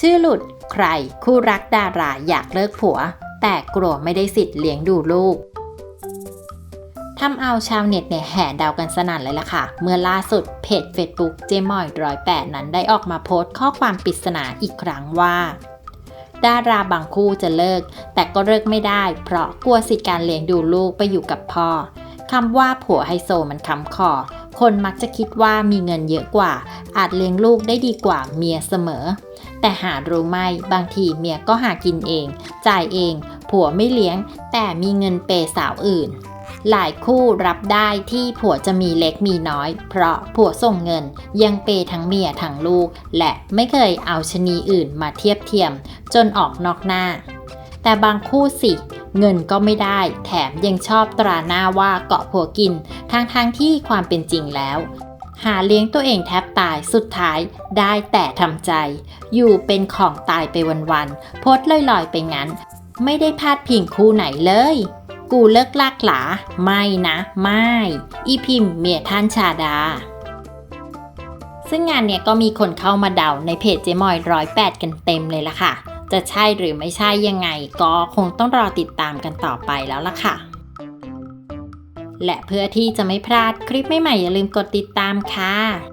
ชื่อหลุดใครคู่รักดาราอยากเลิกผัว แต่กลัวไม่ได้สิทธิ์เลี้ยงดูลูกทำเอาชาวเน็ตเนี่ยแห่เดากันสนั่นเลยล่ะค่ะ เมื่อล่าสุดเพจ Facebook เจมอยร้อยแปดนั้นได้ออกมาโพสต์ข้อความปริศนาอีกครั้งว่า ดาราบางคู่จะเลิก แต่ก็เลิกไม่ได้ เพราะกลัวสิทธิการเลี้ยงดูลูกไปอยู่กับพ่อคำว่าผัวไฮโซมันคำคอ คนมักจะคิดว่ามีเงินเยอะกว่า อาจเลี้ยงลูกได้ดีกว่าเมียเสมอ แต่หารู้ไหมบางทีเมียก็หากินเอง จ่ายเอง ผัวไม่เลี้ยง แต่มีเงินเปย์สาวอื่น หลายคู่รับได้ที่ผัวจะมีเล็กมีน้อย เพราะผัวส่งเงินยังเปย์ทั้งเมียทั้งลูก และไม่เคยเอาชนีอื่นมาเทียบเทียม จนออกนอกหน้า แต่บางคู่สิ เงินก็ไม่ได้ แถมยังชอบตราหน้าว่าเกาะผัวกินทั้งๆทที่ความเป็นจริงแล้ว หาเลี้ยงตัวเองแทบตายสุดท้ายได้แต่ทำใจ อยู่เป็นของตายไปวันๆโพสลอยๆไปงั้น ไม่ได้พาดพิงคู่ไหนเลยกูเลิกลากหลา ไม่นะ ไม่ อีพิมพ์เมียท่านชาดา ซึ่งงานเนี้ยก็มีคนเข้ามาเดาในเพจเจมอยร้อยแปดกันเต็มเลยล่ะค่ะ จะใช่หรือไม่ใช่ยังไง ก็คงต้องรอติดตามกันต่อไปแล้วล่ะค่ะ และเพื่อที่จะไม่พลาดคลิปใหม่ๆอย่าลืมกดติดตามค่ะ